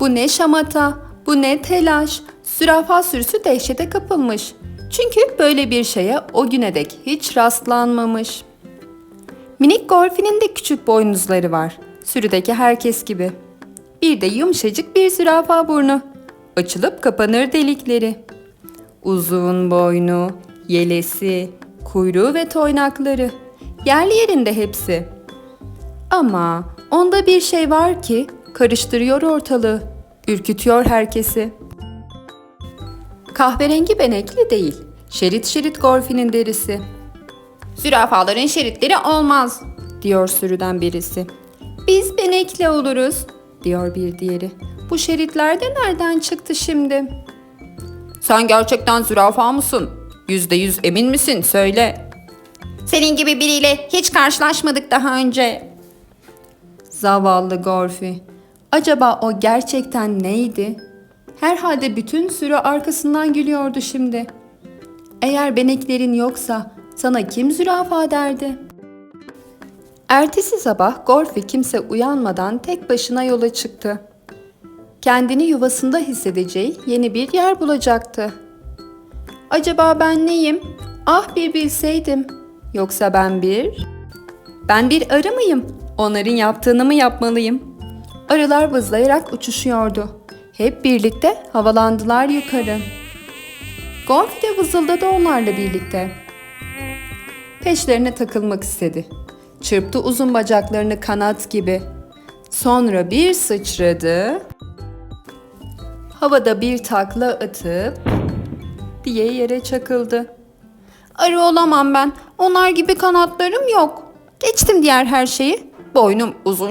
Bu ne şamata, bu ne telaş. Zürafa sürüsü dehşete kapılmış. Çünkü böyle bir şeye o güne dek hiç rastlanmamış. Minik Golfi'nin de küçük boynuzları var. Sürüdeki herkes gibi. Bir de yumuşacık bir zürafa burnu. Açılıp kapanır delikleri. Uzun boynu, yelesi, kuyruğu ve toynakları. Yerli yerinde hepsi. Ama onda bir şey var ki karıştırıyor ortalığı, ürkütüyor herkesi. Kahverengi benekli değil, şerit şerit Gorfi'nin derisi. Zürafaların şeritleri olmaz, diyor sürüden birisi. Biz benekli oluruz, diyor bir diğeri. Bu şeritler de nereden çıktı şimdi? Sen gerçekten zürafa mısın? Yüzde yüz emin misin? Söyle. Senin gibi biriyle hiç karşılaşmadık daha önce. Zavallı Gorfi. Acaba o gerçekten neydi? Herhalde bütün sürü arkasından gülüyordu şimdi. Eğer beneklerin yoksa sana kim zürafa derdi? Ertesi sabah Gorfi kimse uyanmadan tek başına yola çıktı. Kendini yuvasında hissedeceği yeni bir yer bulacaktı. Acaba ben neyim? Ah bir bilseydim. Yoksa ben bir... Ben bir arı mıyım? Onların yaptığını mı yapmalıyım? Arılar vızlayarak uçuşuyordu. Hep birlikte havalandılar yukarı. Gorfi de vızıldadı onlarla birlikte. Peşlerine takılmak istedi. Çırptı uzun bacaklarını kanat gibi. Sonra bir sıçradı. Havada bir takla atıp diye yere çakıldı. Arı olamam ben. Onlar gibi kanatlarım yok. Geçtim diğer her şeyi. Boynum uzun